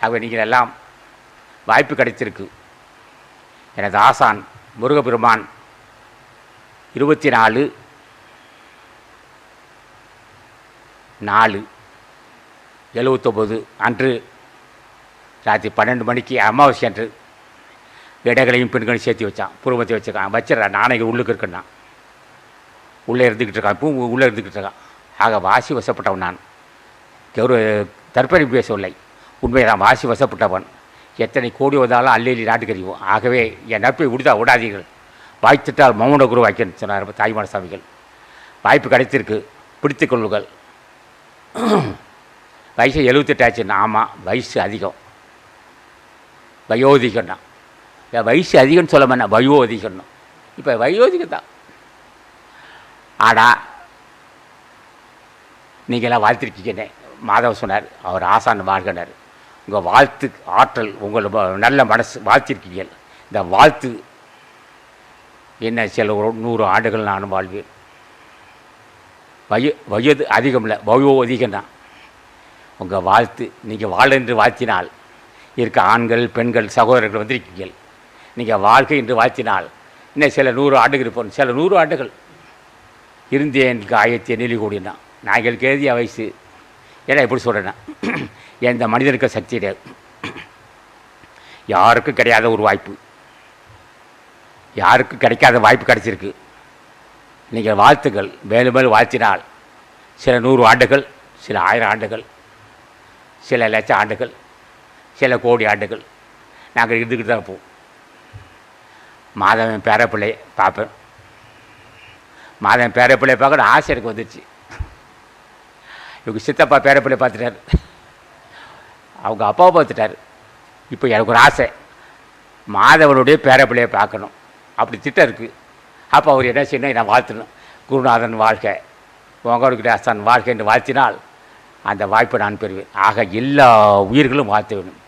ஆகவே நீங்கள் எல்லாம் வாய்ப்பு கிடைத்திருக்கு. எனது ஆசான் முருகபெருமான் இருபத்தி நாலு நாலு எழுவத்தொம்போது அன்று ராத்திரி பன்னெண்டு மணிக்கு அமாவாசை அன்று இடைகளையும் பெண்களையும் சேர்த்து வச்சான். புருவத்தை வச்சுருக்கான். வச்சிடறான் நாணயம் உள்ளுக்கு இருக்குன்னா. உள்ளே இருந்துக்கிட்டு இருக்கான். இப்போ உள்ளே இருந்துக்கிட்டு இருக்கான். ஆக வாசி வசப்பட்டவன் நான். கௌரவ தற்பெருமை பேசவில்லை. உண்மைதான் வாசி வசப்பட்டவன். எத்தனை கோடி வந்தாலும் அள்ளி நாட்டுக்கறிவோம் ஆகவே என் நட்பை விடுதா விடாதீர்கள். வாய்த்துட்டால் மௌன குரு வாய்க்கன்னு சொன்னார் தாய்மான சாமிகள். வாய்ப்பு கிடைத்திருக்கு. பிடித்து கொள்ளுங்கள். வயசு எழுபத்தெட்டு ஆமாம் வயசு அதிகம். வயோதிகம்னா. என் வயசு அதிகம்னு சொல்ல மாட்டேன். வயோதிகம்னு. இப்போ வயோதிகம் தான். ஆனால் நீங்களாம் வாழ்த்திருக்கீங்கன்னு. மாதவ சொன்னார். அவர் ஆசான் வாழ்கினார். உங்கள் வாழ்த்து ஆற்றல் உங்கள் நல்ல மனசு வாழ்த்திருக்கீங்க இந்த வாழ்த்து என்ன சில ஒரு நூறு ஆண்டுகள் நானும் வாழ்வேன். வய வயது அதிகம் இல்லை வயோ அதிகம் தான். உங்கள் வாழ்த்து நீங்கள் வாழ என்று வாழ்த்தினால் இருக்க ஆண்கள் பெண்கள் சகோதரர்கள் வந்திருக்கீங்கள் நீங்கள் வாழ்க்கை என்று வாழ்த்தினால் இன்னும் சில நூறு ஆண்டுகள் இருப்போம். சில நூறு ஆண்டுகள் இருந்தேன் ஆயிரத்தி நெல்லி கூடினா நாய்களுக்கு எழுதிய வயசு. ஏன்னா எப்படி சொல்கிறேன்னா எந்த மனிதனுக்கு சக்தி கிடையாது? யாருக்கும் கிடையாத ஒரு வாய்ப்பு. யாருக்கும் கிடைக்காத வாய்ப்பு கிடைச்சிருக்கு. நீங்கள் வாழ்த்துக்கள். மேலும் மேலும் வாழ்த்தினால் சில நூறு ஆண்டுகள் சில ஆயிரம் ஆண்டுகள் சில லட்சம் ஆண்டுகள் சில கோடி ஆண்டுகள் நாங்கள் இருந்துக்கிட்டு தான் இருப்போம். மாதவன் பேரப்பிள்ளையை பார்ப்பேன். மாதவன் பேரப்பிள்ளை பார்க்கணும் ஆசை எனக்கு வந்துடுச்சு இவங்க சித்தப்பா பேரப்பிள்ளை பார்த்துட்டாரு. அவங்க அப்பாவை பார்த்துட்டாரு. இப்போ எனக்கு ஒரு ஆசை. மாதவனுடைய பேரப்பிள்ளையை பார்க்கணும். அப்படி திட்டம் இருக்குது அப்போ அவர் என்ன செய்யணும்? நான் வாழ்த்தணும். குருநாதன் வாழ்க்கை உங்களுடைய ஆசான் வாழ்க்கை என்று வாழ்த்தினால் அந்த வாய்ப்பை நான் பெறுவேன். ஆக எல்லா உயிர்களும் வாழ்த்த வேணும்